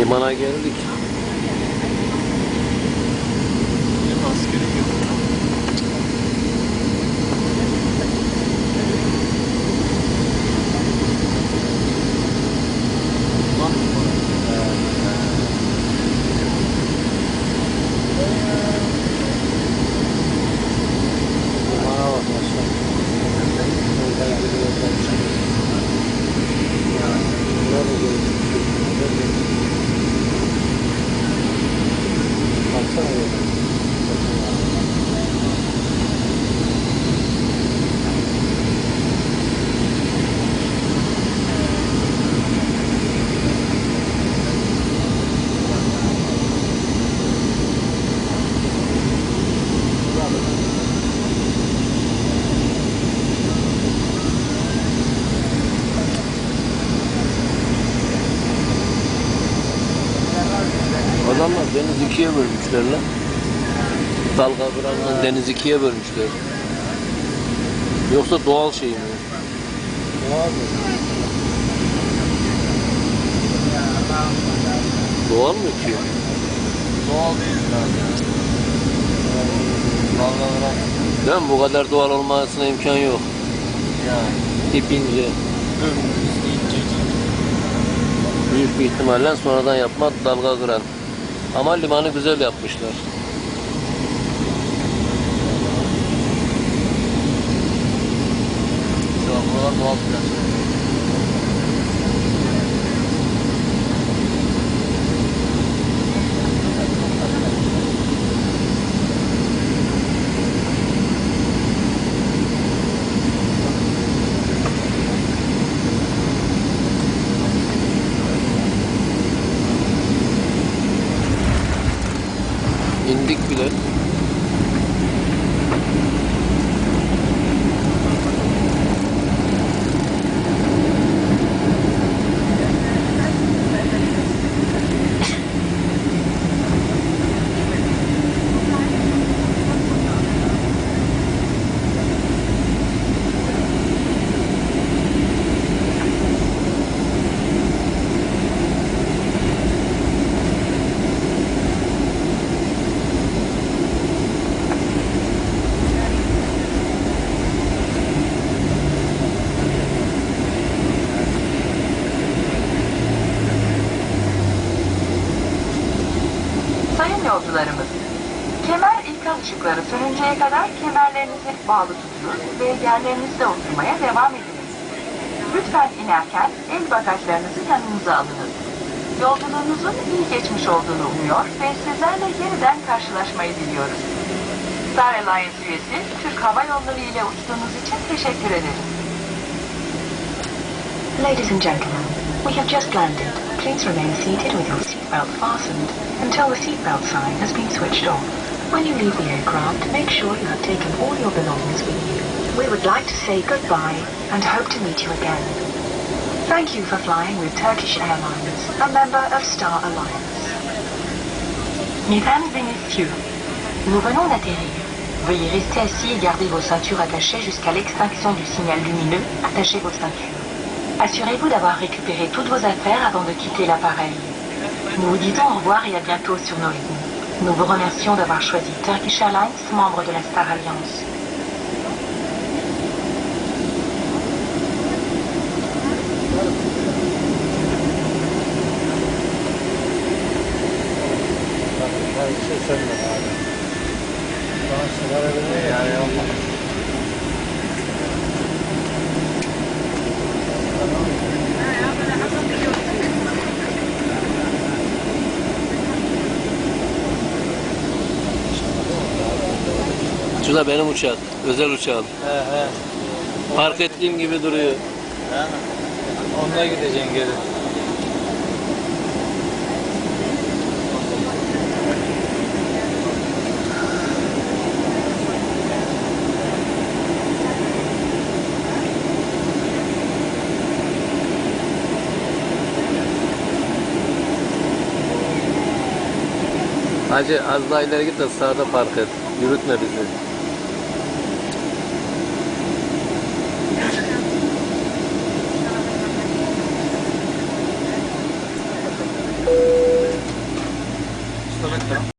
Limana geldik. Adamlar deniz ikiye bölmüşler lan. Dalga kıranla deniz ikiye bölmüşler. Yoksa doğal şey mi? Doğal mı ki? Doğal değil zaten. Dalgalar Değil mi? Bu kadar doğal olmasına imkan yok. yani İpince. dümdüz incecik. Büyük bir ihtimalle sonradan yapma dalga kıran. Ama limanı güzel yapmışlar. Şu an buralar doğal plaj. İndik bile. Işıkları sönünceye kadar kemerlerinizi bağlı tutunuz ve yerlerinizde oturmaya devam ediniz. Lütfen inerken el bagajlarınızı yanınıza alınız. Yolculuğunuzun iyi geçmiş olduğunu umuyor ve sizlerle yeniden karşılaşmayı diliyoruz. Star Alliance üyesi Türk Hava Yolları ile uçtuğunuz için teşekkür ederiz. Ladies and gentlemen, we have just landed. Please remain seated with your seatbelt fastened until the seatbelt sign has been switched off. When you leave the aircraft, make sure you have taken all your belongings with you. We would like to say goodbye and hope to meet you again. Thank you for flying with Turkish Airlines, a member of Star Alliance. Mesdames et messieurs, nous venons d'atterrir. Veuillez rester assis et garder vos ceintures attachées jusqu'à l'extinction du signal lumineux. Attachez vos ceintures. Assurez-vous d'avoir récupéré toutes vos affaires avant de quitter l'appareil. Nous vous disons au revoir et à bientôt sur nos lignes. Nous vous remercions d'avoir choisi Turkish Airlines, membre de la Star Alliance. Şu da benim uçak. Özel uçağım. He he. Park ettiğim gibi duruyor. Yani. Onunla gideceksin geri. Hacı az daha ileri git de sağda park et. Yürütme bizi.